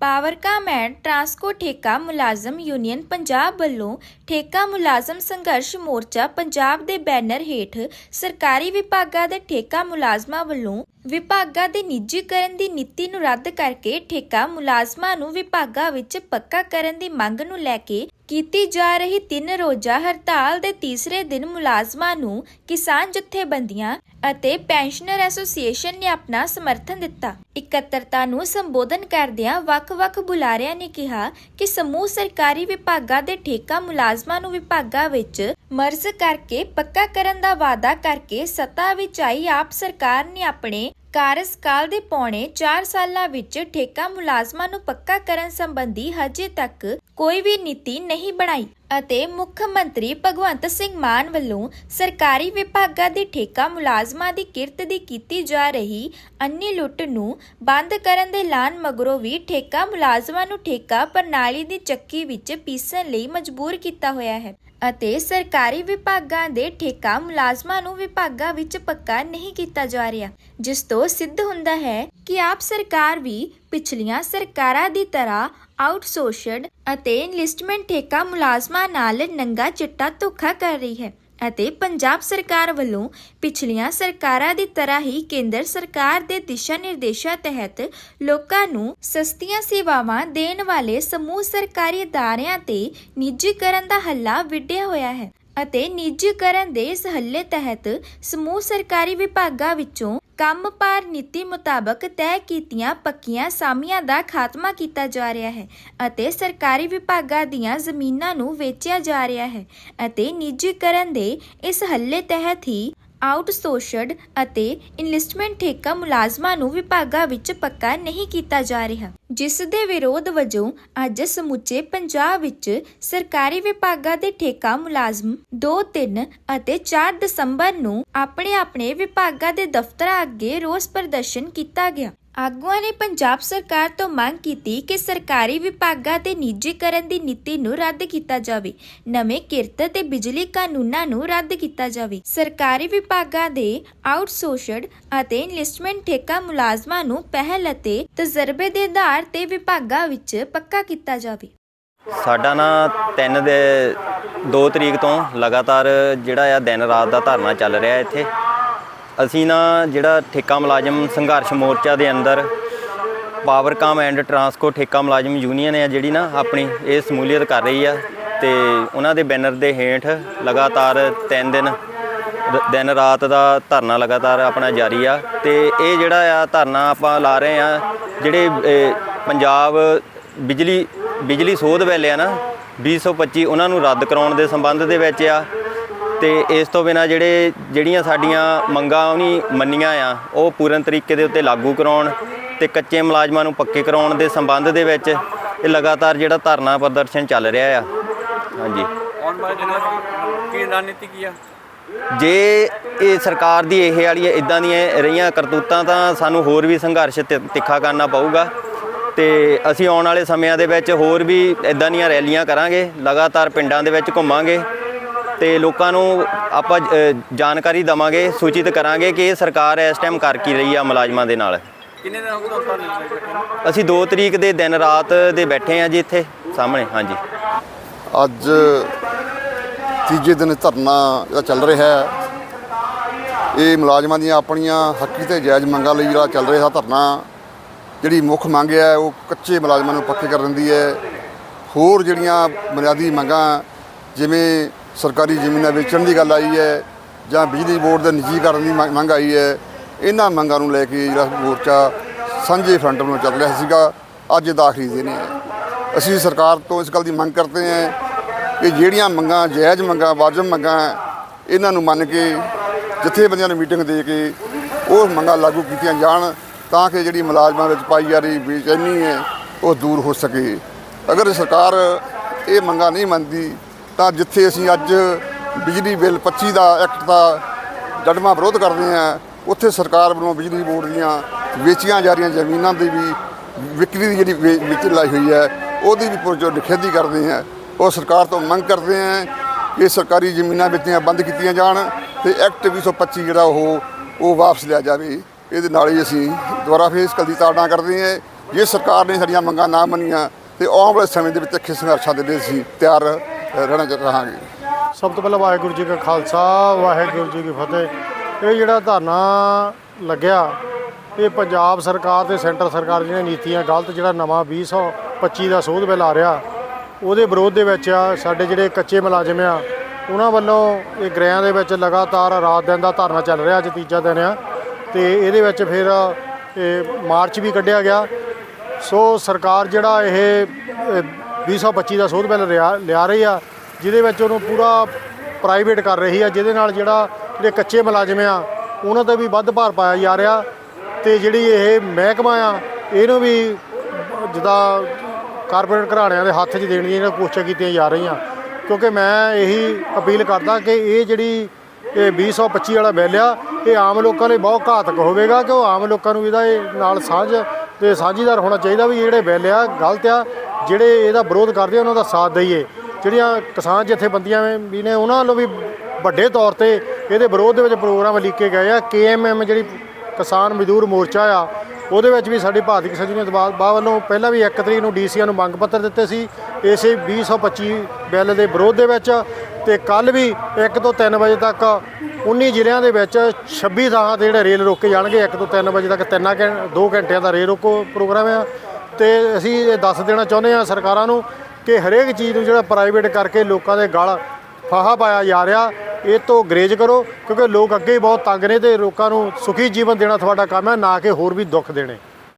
ਪਾਵਰਕਾਮ ਟਰਾਂਸਕੋ ਠੇਕਾ ਮੁਲਾਜ਼ਮ ਯੂਨੀਅਨ ਪੰਜਾਬ ਵੱਲੋਂ ਠੇਕਾ ਮੁਲਾਜ਼ਮ ਸੰਘਰਸ਼ ਮੋਰਚਾ ਪੰਜਾਬ ਦੇ ਬੈਨਰ ਹੇਠ ਸਰਕਾਰੀ ਵਿਭਾਗਾਂ ਦੇ ਠੇਕਾ ਮੁਲਾਜ਼ਮਾਂ ਵੱਲੋਂ ਵਿਭਾਗਾਂ ਦੇ ਨਿੱਜੀਕਰਨ ਦੀ ਨੀਤੀ ਨੂੰ ਰੱਦ ਕਰਕੇ ਠੇਕਾ ਮੁਲਾਜ਼ਮਾਂ ਨੂੰ ਵਿਭਾਗਾਂ ਵਿੱਚ ਪੱਕਾ ਕਰਨ ਦੀ ਮੰਗ ਨੂੰ ਲੈ ਕੇ ਕੀਤੀ ਜਾ ਰਹੀ ਤਿੰਨ ਰੋਜ਼ਾ ਹੜਤਾਲ ਦੇ ਤੀਸਰੇ ਦਿਨ ਮੁਲਾਜ਼ਮਾਂ ਨੂੰ ਕਿਸਾਨ ਜਥੇਬੰਦੀਆਂ ਅਤੇ ਪੈਨਸ਼ਨਰ ਐਸੋਸੀਏਸ਼ਨ ਨੇ ਆਪਣਾ ਸਮਰਥਨ ਦਿੱਤਾ। ਇਕੱਤਰਤਾ ਨੂੰ ਸੰਬੋਧਨ ਕਰਦਿਆਂ ਵੱਖ-ਵੱਖ ਬੁਲਾਰਿਆਂ ਨੇ ਕਿਹਾ ਕਿ ਸਮੂਹ ਸਰਕਾਰੀ ਵਿਭਾਗਾਂ ਦੇ ਠੇਕਾ ਮੁਲਾਜ਼ਮਾਂ ਨੂੰ ਵਿਭਾਗਾਂ ਵਿੱਚ ਮਰਜ਼ ਕਰਕੇ ਪੱਕਾ ਕਰਨ ਦਾ ਵਾਅਦਾ ਕਰਕੇ ਸੱਤਾ ਵਿੱਚ ਆਈ ਆਪ ਸਰਕਾਰ ਨੇ ਆਪਣੇ ਕਾਰਜਕਾਲ ਦੇ ਪੌਣੇ 4 ਸਾਲਾਂ ਵਿੱਚ ਠੇਕਾ ਮੁਲਾਜ਼ਮਾਂ ਨੂੰ ਪੱਕਾ ਕਰਨ ਸੰਬੰਧੀ ਹਜੇ ਤੱਕ ਕੋਈ ਵੀ ਨੀਤੀ ਨਹੀਂ ਬਣਾਈ। ਅਤੇ ਮੁੱਖ ਮੰਤਰੀ ਭਗਵੰਤ ਸਿੰਘ ਮਾਨ ਵੱਲੋਂ ਸਰਕਾਰੀ ਵਿਭਾਗਾਂ ਦੇ ਠੇਕਾ ਮੁਲਾਜ਼ਮਾਂ ਦੀ ਕਿਰਤ ਦੀ ਕੀਤੀ ਜਾ ਰਹੀ ਅੰਨੀ ਲੁੱਟ ਨੂੰ ਬੰਦ ਕਰਨ ਦੇ ਐਲਾਨ ਮਗਰੋਂ ਵੀ ਠੇਕਾ ਮੁਲਾਜ਼ਮਾਂ ਨੂੰ ਠੇਕਾ ਪ੍ਰਣਾਲੀ ਦੀ ਚੱਕੀ ਵਿੱਚ ਪੀਸਣ ਲਈ ਮਜਬੂਰ ਕੀਤਾ ਹੋਇਆ ਹੈ ਅਤੇ ਸਰਕਾਰੀ ਵਿਭਾਗਾਂ ਦੇ ਠੇਕਾ ਮੁਲਾਜ਼ਮਾਂ ਨੂੰ ਵਿਭਾਗਾਂ ਵਿੱਚ ਪੱਕਾ ਨਹੀਂ ਕੀਤਾ ਜਾ ਰਿਹਾ, ਜਿਸ ਤੋਂ ਸਿੱਧ ਹੁੰਦਾ ਹੈ ਕਿ ਆਪ ਸਰਕਾਰ ਵੀ ਪਿਛਲੀਆਂ ਸਰਕਾਰਾਂ ਦੀ ਤਰ੍ਹਾਂ ਆਊਟਸੋਰਸਡ ਅਤੇ ਇਨਵੈਸਟਮੈਂਟ ਠੇਕਾ ਮੁਲਾਜ਼ਮਾਂ ਨਾਲ ਨੰਗਾ ਚਿੱਟਾ ਧੋਖਾ ਕਰ ਰਹੀ ਹੈ ਅਤੇ ਪੰਜਾਬ ਸਰਕਾਰ ਵੱਲੋਂ ਪਿਛਲੀਆਂ ਸਰਕਾਰਾਂ ਦੀ ਤਰ੍ਹਾਂ ਹੀ ਕੇਂਦਰ ਸਰਕਾਰ ਦੇ ਦਿਸ਼ਾ ਨਿਰਦੇਸ਼ਾਂ ਤਹਿਤ ਲੋਕਾਂ ਨੂੰ ਸਸਤੀਆਂ ਸੇਵਾਵਾਂ ਦੇਣ ਵਾਲੇ ਸਮੂਹ ਸਰਕਾਰੀ ਅਦਾਰਿਆਂ ਤੇ ਨਿੱਜੀਕਰਨ ਦਾ ਹੱਲਾ ਵਿੱਢਿਆ ਹੋਇਆ ਹੈ ਅਤੇ ਨਿੱਜੀਕਰਨ ਦੇ ਇਸ ਹੱਲੇ ਤਹਿਤ ਸਮੂਹ ਸਰਕਾਰੀ ਵਿਭਾਗਾਂ ਵਿੱਚੋਂ ਕੰਮ ਪਾਰ ਨੀਤੀ ਮੁਤਾਬਕ ਤੈਅ ਕੀਤੀਆਂ ਪੱਕੀਆਂ ਸਾਮੀਆਂ ਦਾ ਖਾਤਮਾ ਕੀਤਾ ਜਾ ਰਿਹਾ ਹੈ ਅਤੇ ਸਰਕਾਰੀ ਵਿਭਾਗਾਂ ਦੀਆਂ ਜ਼ਮੀਨਾਂ ਨੂੰ ਵੇਚਿਆ ਜਾ ਰਿਹਾ ਹੈ ਅਤੇ ਨਿੱਜੀਕਰਨ ਦੇ ਇਸ ਹੱਲੇ ਤਹਿਤ ਹੀ ਆਊਟਸੋਰਸਡ ਅਤੇ ਇਨਵੈਸਟਮੈਂਟ ਠੇਕਾ ਮੁਲਾਜ਼ਮਾਂ ਨੂੰ ਵਿਭਾਗਾਂ ਵਿੱਚ ਪੱਕਾ ਨਹੀਂ ਕੀਤਾ ਜਾ ਰਿਹਾ, ਜਿਸ ਦੇ ਵਿਰੋਧ ਵਜੋਂ ਅੱਜ ਸਮੁੱਚੇ ਪੰਜਾਬ ਵਿੱਚ ਸਰਕਾਰੀ ਵਿਭਾਗਾਂ ਦੇ ਠੇਕਾ ਮੁਲਾਜ਼ਮ 2 3 ਅਤੇ 4 ਦਸੰਬਰ ਨੂੰ ਆਪਣੇ ਆਪਣੇ ਵਿਭਾਗਾਂ ਦੇ ਦਫ਼ਤਰਾਂ ਅੱਗੇ ਰੋਸ ਪ੍ਰਦਰਸ਼ਨ ਕੀਤਾ ਗਿਆ। ਆਗੂਆਂ ਨੇ ਪੰਜਾਬ ਸਰਕਾਰ ਤੋਂ ਮੰਗ ਕੀਤੀ ਕਿ ਸਰਕਾਰੀ ਵਿਭਾਗਾਂ ਦੇ ਨਿੱਜੀਕਰਨ ਦੀ ਨੀਤੀ ਨੂੰ ਰੱਦ ਕੀਤਾ ਜਾਵੇ, ਨਵੇਂ ਕਿਰਤ ਤੇ ਬਿਜਲੀ ਕਾਨੂੰਨਾਂ ਨੂੰ ਰੱਦ ਕੀਤਾ ਜਾਵੇ। ਸਰਕਾਰੀ ਵਿਭਾਗਾਂ ਦੇ ਆਊਟਸੋਰਸਡ ਅਤੇ ਇਨਵੈਸਟਮੈਂਟ ਠੇਕਾ ਮੁਲਾਜ਼ਮਾਂ ਨੂੰ ਪਹਿਲ ਅਤੇ ਤਜਰਬੇ ਦੇ ਆਧਾਰ ਤੇ ਵਿਭਾਗਾਂ ਵਿੱਚ ਪੱਕਾ ਕੀਤਾ ਜਾਵੇ। ਸਾਡਾ ਨਾ 3 ਦੇ 2 ਤਰੀਕ ਤੋਂ ਲਗਾਤਾਰ ਜਿਹੜਾ ਆ ਦਿਨ ਰਾਤ ਦਾ ਧਰਨਾ ਚੱਲ ਰਿਹਾ ਇੱਥੇ। ਅਸੀਂ ਨਾ ਜਿਹੜਾ ਠੇਕਾ ਮੁਲਾਜ਼ਮ ਸੰਘਰਸ਼ ਮੋਰਚਾ ਦੇ ਅੰਦਰ ਪਾਵਰਕਾਮ ਐਂਡ ਟਰਾਂਸਕੋ ਠੇਕਾ ਮੁਲਾਜ਼ਮ ਯੂਨੀਅਨ ਹੈ ਜਿਹੜੀ ਨਾ ਆਪਣੀ, ਇਹ ਸਮੂਲੀਅਤ ਕਰ ਰਹੀ ਆ ਤੇ ਉਹਨਾਂ ਦੇ ਬੈਨਰ ਦੇ ਹੇਠ ਲਗਾਤਾਰ 3 ਦਿਨ ਦਿਨ ਰਾਤ ਦਾ ਧਰਨਾ ਲਗਾਤਾਰ ਆਪਣਾ ਜਾਰੀ ਆ ਤੇ ਇਹ ਜਿਹੜਾ ਆ ਧਰਨਾ ਆਪਾਂ ਲਾ ਰਹੇ ਆ, ਜਿਹੜੇ ਪੰਜਾਬ ਬਿਜਲੀ ਬਿਜਲੀ ਸੋਧ ਵੇਲੇ ਆ ਨਾ 2025 ਉਹਨਾਂ ਨੂੰ ਰੱਦ ਕਰਾਉਣ ਦੇ ਸੰਬੰਧ ਦੇ ਵਿੱਚ ਆ ਤੇ ਇਸ ਤੋਂ ਬਿਨਾ ਜਿਹੜੇ ਜਿਹੜੀਆਂ ਸਾਡੀਆਂ ਮੰਗਾਂ ਉਹਨੀ ਮੰਨੀਆਂ ਆ ਉਹ ਪੂਰਨ ਤਰੀਕੇ ਦੇ ਉੱਤੇ ਲਾਗੂ ਕਰਾਉਣ ਤੇ ਕੱਚੇ ਮੁਲਾਜ਼ਮਾਂ ਨੂੰ ਪੱਕੇ ਕਰਾਉਣ ਦੇ ਸੰਬੰਧ ਦੇ ਵਿੱਚ ਇਹ ਲਗਾਤਾਰ ਜਿਹੜਾ ਧਰਨਾ ਪ੍ਰਦਰਸ਼ਨ ਚੱਲ ਰਿਹਾ ਆ। ਹਾਂਜੀ। ਆਉਣ ਵਾਲੇ ਦਿਨਾਂ 'ਚ ਕੀ ਰਣਨੀਤੀ ਕੀ ਆ? ਜੇ ਇਹ ਸਰਕਾਰ ਦੀ ਇਹ ਵਾਲੀ ਇਦਾਂ ਦੀਆਂ ਰਹੀਆਂ ਕਰਤੂਤਾਂ ਤਾਂ ਸਾਨੂੰ ਹੋਰ ਵੀ ਸੰਘਰਸ਼ ਤਿ- ਤਿੱਖਾ ਕਰਨਾ ਪਊਗਾ ਤੇ ਅਸੀਂ ਆਉਣ ਵਾਲੇ ਸਮਿਆਂ ਦੇ ਵਿੱਚ ਹੋਰ ਵੀ ਇਦਾਂ ਦੀਆਂ ਰੈਲੀਆਂ ਕਰਾਂਗੇ ਲਗਾਤਾਰ ਪਿੰਡਾਂ ਦੇ ਵਿੱਚ ਘੁੰਮਾਂਗੇ ਤੇ ਲੋਕਾਂ ਨੂੰ ਆਪਾਂ ਜਾਣਕਾਰੀ ਦਵਾਂਗੇ ਸੂਚਿਤ ਕਰਾਂਗੇ ਕਿ ਇਹ ਸਰਕਾਰ ਇਸ ਟਾਈਮ ਕਰ ਕੀ ਰਹੀ ਆ ਮੁਲਾਜ਼ਮਾਂ ਦੇ ਨਾਲ। ਕਿੰਨੇ ਦਿਨ ਹੋ ਗਏ ਤੁਹਾਨੂੰ? ਅਸੀਂ 2 ਤਰੀਕ ਦੇ ਦਿਨ ਰਾਤ ਦੇ ਬੈਠੇ ਆ ਜੀ ਇੱਥੇ ਸਾਹਮਣੇ ਹਾਂਜੀ। ਅੱਜ ਤੀਜੇ ਦਿਨ ਧਰਨਾ ਜਿਹੜਾ ਚੱਲ ਰਿਹਾ ਹੈ ਇਹ ਮੁਲਾਜ਼ਮਾਂ ਦੀਆਂ ਆਪਣੀਆਂ ਹੱਕੀ ਤੇ ਜਾਇਜ਼ ਮੰਗਾਂ ਲਈ ਜਿਹੜਾ ਚੱਲ ਰਿਹਾ ਧਰਨਾ ਜਿਹੜੀ ਮੁੱਖ ਮੰਗ ਹੈ ਉਹ ਕੱਚੇ ਮੁਲਾਜ਼ਮਾਂ ਨੂੰ ਪੱਕੇ ਕਰਨ ਦੀ ਹੈ। ਹੋਰ ਜਿਹੜੀਆਂ ਬੁਨਿਆਦੀ ਮੰਗਾਂ ਜਿਵੇਂ ਸਰਕਾਰੀ ਜ਼ਮੀਨਾਂ ਵੇਚਣ ਦੀ ਗੱਲ ਆਈ ਹੈ ਜਾਂ ਬਿਜਲੀ ਬੋਰਡ ਦੇ ਨਿੱਜੀਕਰਨ ਦੀ ਮੰਗ ਮੰਗ ਆਈ ਹੈ, ਇਹਨਾਂ ਮੰਗਾਂ ਨੂੰ ਲੈ ਕੇ ਜਿਹੜਾ ਮੋਰਚਾ ਸਾਂਝੇ ਫਰੰਟ ਵੱਲੋਂ ਚੱਲ ਰਿਹਾ ਸੀਗਾ, ਅੱਜ ਦਾ ਆਖਰੀ ਦਿਨ ਹੈ ਅਸੀਂ ਸਰਕਾਰ ਤੋਂ ਇਸ ਗੱਲ ਦੀ ਮੰਗ ਕਰਦੇ ਹਾਂ ਕਿ ਜਿਹੜੀਆਂ ਮੰਗਾਂ, ਜਾਇਜ਼ ਮੰਗਾਂ, ਵਾਜਬ ਮੰਗਾਂ ਇਹਨਾਂ ਨੂੰ ਮੰਨ ਕੇ ਜਥੇਬੰਦੀਆਂ ਨੂੰ ਮੀਟਿੰਗ ਦੇ ਕੇ ਉਹ ਮੰਗਾਂ ਲਾਗੂ ਕੀਤੀਆਂ ਜਾਣ ਤਾਂ ਕਿ ਜਿਹੜੀ ਮੁਲਾਜ਼ਮਾਂ ਵਿੱਚ ਪਾਈ ਜਾ ਰਹੀ ਬੇਚੈਨੀ ਹੈ, ਉਹ ਦੂਰ ਹੋ ਸਕੇ। ਅਗਰ ਸਰਕਾਰ ਇਹ ਮੰਗਾਂ ਨਹੀਂ ਮੰਨਦੀ ਤਾਂ ਜਿੱਥੇ ਅਸੀਂ ਅੱਜ ਬਿਜਲੀ ਬਿੱਲ 25 ਦਾ ਐਕਟ ਦਾ ਡਟਮਾ ਵਿਰੋਧ ਕਰਦੇ ਹਾਂ, ਉੱਥੇ ਸਰਕਾਰ ਵੱਲੋਂ ਬਿਜਲੀ ਬੋਰਡ ਦੀਆਂ ਵੇਚੀਆਂ ਜਾ ਰਹੀਆਂ ਜ਼ਮੀਨਾਂ ਦੀ ਵੀ ਵਿਕਰੀ ਦੀ ਜਿਹੜੀ ਵੇ- ਵਿਚ ਲਾਈ ਹੋਈ ਹੈ, ਉਹਦੀ ਵੀ ਪੁਰਜੋ ਨਿਖੇਧੀ ਕਰਦੇ ਹਾਂ। ਉਹ ਸਰਕਾਰ ਤੋਂ ਮੰਗ ਕਰਦੇ ਹਾਂ ਕਿ ਸਰਕਾਰੀ ਜ਼ਮੀਨਾਂ ਵੇਚਣੀਆਂ ਬੰਦ ਕੀਤੀਆਂ ਜਾਣ ਤੇ ਐਕਟ 225 ਜਿਹੜਾ ਉਹ ਉਹ ਵਾਪਸ ਲਿਆ ਜਾਵੇ। ਇਹਦੇ ਨਾਲ ਹੀ ਅਸੀਂ ਦੁਬਾਰਾ ਫੇਰ ਇਸ ਗੱਲ ਦੀ ਤਾੜਨਾ ਕਰਦੇ ਹਾਂ। ਜੇ ਸਰਕਾਰ ਨੇ ਸਾਡੀਆਂ ਮੰਗਾਂ ਨਾ ਮੰਨੀਆਂ ਤੇ ਆਉਣ ਵਾਲੇ ਸਮੇਂ ਦੇ ਵਿੱਚ ਤਿੱਖੇ ਸੰਘਰਸ਼ਾਂ ਦੇ ਲਈ ਅਸੀਂ ਤਿਆਰ ਰਹਿਣਾ ਚਾਹਾਂਗੇ ਸਭ ਤੋਂ ਪਹਿਲਾਂ ਵਾਹਿਗੁਰੂ ਜੀ ਕਾ ਖਾਲਸਾ, ਵਾਹਿਗੁਰੂ ਜੀ ਕੀ ਫਤਿਹ। ਇਹ ਜਿਹੜਾ ਧਰਨਾ ਲੱਗਿਆ, ਇਹ ਪੰਜਾਬ ਸਰਕਾਰ ਤੇ ਸੈਂਟਰ ਸਰਕਾਰ ਦੀਆਂ ਨੀਤੀਆਂ ਗਲਤ, ਜਿਹੜਾ ਨਵਾਂ 2025 ਦਾ ਸੋਧ ਬਿੱਲ ਆ ਰਿਹਾ, ਉਹਦੇ ਵਿਰੋਧ ਦੇ ਵਿੱਚ ਆ, ਸਾਡੇ ਜਿਹੜੇ ਕੱਚੇ ਮੁਲਾਜ਼ਮ ਆ, ਉਹਨਾਂ ਵੱਲੋਂ ਇਹ ਗ੍ਰਹਿਆਂ ਦੇ ਵਿੱਚ ਲਗਾਤਾਰ ਰਾਤ ਦਿਨ ਦਾ ਧਰਨਾ ਚੱਲ ਰਿਹਾ, ਅੱਜ ਤੀਜਾ ਦਿਨ ਆ, ਤੇ ਇਹਦੇ ਵਿੱਚ ਫਿਰ ਇਹ ਮਾਰਚ ਵੀ ਕੱਢਿਆ ਗਿਆ। ਸੋ ਸਰਕਾਰ ਜਿਹੜਾ ਇਹ ਇਹ 2025 ਦਾ ਸੋਧ ਬਿੱਲ ਲਿਆ ਲਿਆ ਰਹੀ ਆ, ਜਿਹਦੇ ਵਿੱਚ ਉਹਨੂੰ ਪੂਰਾ ਪ੍ਰਾਈਵੇਟ ਕਰ ਰਹੀ ਆ, ਜਿਹਦੇ ਨਾਲ ਜਿਹੜਾ ਜਿਹੜੇ ਕੱਚੇ ਮੁਲਾਜ਼ਮ ਆ, ਉਹਨਾਂ ਤੇ ਵੀ ਵੱਧ ਭਾਰ ਪਾਇਆ ਜਾ ਰਿਹਾ ਤੇ ਜਿਹੜੀ ਇਹ ਮਹਿਕਮਾ ਆ, ਇਹਨੂੰ ਵੀ ਜਿੱਦਾਂ ਕਾਰਪੋਰੇਟ ਘਰਾਣਿਆਂ ਦੇ ਹੱਥ 'ਚ ਦੇਣ ਦੀਆਂ ਕੋਸ਼ਿਸ਼ਾਂ ਕੀਤੀਆਂ ਜਾ ਰਹੀਆਂ। ਕਿਉਂਕਿ ਮੈਂ ਇਹੀ ਅਪੀਲ ਕਰਦਾ ਕਿ ਇਹ ਜਿਹੜੀ ਇਹ 2025 ਵਾਲਾ ਬਿੱਲ ਆ, ਇਹ ਆਮ ਲੋਕਾਂ ਲਈ ਬਹੁਤ ਘਾਤਕ ਹੋਵੇਗਾ, ਕਿ ਉਹ ਆਮ ਲੋਕਾਂ ਨੂੰ ਇਹਦਾ ਇਹ ਨਾਲ ਸਾਂਝ ਤੇ ਸਾਂਝੀਦਾਰ ਹੋਣਾ ਚਾਹੀਦਾ ਵੀ ਜਿਹੜੇ ਬਿੱਲ ਆ, ਗਲਤ ਆ ਜਿਹੜੇ ਇਹਦਾ ਵਿਰੋਧ ਕਰਦੇ ਆ, ਉਹਨਾਂ ਦਾ ਸਾਥ ਦਈਏ। ਜਿਹੜੀਆਂ ਕਿਸਾਨ ਜਥੇਬੰਦੀਆਂ ਵੀ ਨੇ, ਉਹਨਾਂ ਵੱਲੋਂ ਵੀ ਵੱਡੇ ਤੌਰ ਤੇ ਇਹਦੇ ਵਿਰੋਧ ਦੇ ਵਿੱਚ ਪ੍ਰੋਗਰਾਮ ਲਿਖੇ ਗਏ ਆ। ਕੇਐਮਐਮ ਜਿਹੜੀ ਕਿਸਾਨ ਮਜ਼ਦੂਰ ਮੋਰਚਾ ਆ, ਉਹਦੇ ਵਿੱਚ ਵੀ ਸਾਡੀ ਭਾਰਤੀ ਕਿਸਾਨ ਯੂਨੀਅਨ ਦਬਾ ਵੱਲੋਂ ਪਹਿਲਾਂ ਵੀ 1 ਤਰੀਕ ਨੂੰ ਡੀਸੀਆਂ ਨੂੰ ਮੰਗ ਪੱਤਰ ਦਿੱਤੇ ਸੀ। ਇਸੇ 2025 ਬਿੱਲ ਦੇ ਵਿਰੋਧ ਦੇ ਵਿੱਚ ਤੇ ਕੱਲ ਵੀ 1 ਤੋਂ 3 ਵਜੇ ਤੱਕ 19 ਜ਼ਿਲ੍ਹਿਆਂ ਦੇ ਵਿੱਚ 26 ਥਾਵਾਂ ਤੇ ਜਿਹੜੇ ਰੇਲ ਰੋਕੇ ਜਾਣਗੇ। 1 ਤੋਂ 3 ਵਜੇ ਤੱਕ ਤਿੰਨਾਂ ਘੰ 2 ਘੰਟਿਆਂ ਦਾ ਰੇਲ ਰੋਕੋ ਪ੍ਰੋਗਰਾਮ ਆ। ਤੇ ਅਸੀਂ ਇਹ ਦੱਸ ਦੇਣਾ ਚਾਹੁੰਦੇ ਹਾਂ ਸਰਕਾਰਾਂ ਨੂੰ ਕਿ ਹਰੇਕ ਚੀਜ਼ ਨੂੰ ਜਿਹੜਾ ਪ੍ਰਾਈਵੇਟ ਕਰਕੇ ਲੋਕਾਂ ਦੇ ਗਲ ਫਾਹਾ ਪਾਇਆ ਜਾ ਰਿਹਾ, ਇਹ ਤੋਂ ਗਰੇਜ ਕਰੋ, ਕਿਉਂਕਿ ਲੋਕ ਅੱਗੇ ਹੀ ਬਹੁਤ ਤੰਗ ਨੇ ਤੇ ਲੋਕਾਂ ਨੂੰ ਸੁਖੀ ਜੀਵਨ ਦੇਣਾ ਤੁਹਾਡਾ ਕੰਮ ਹੈ, ਨਾ ਕਿ ਹੋਰ ਵੀ ਦੁੱਖ ਦੇਣੇ।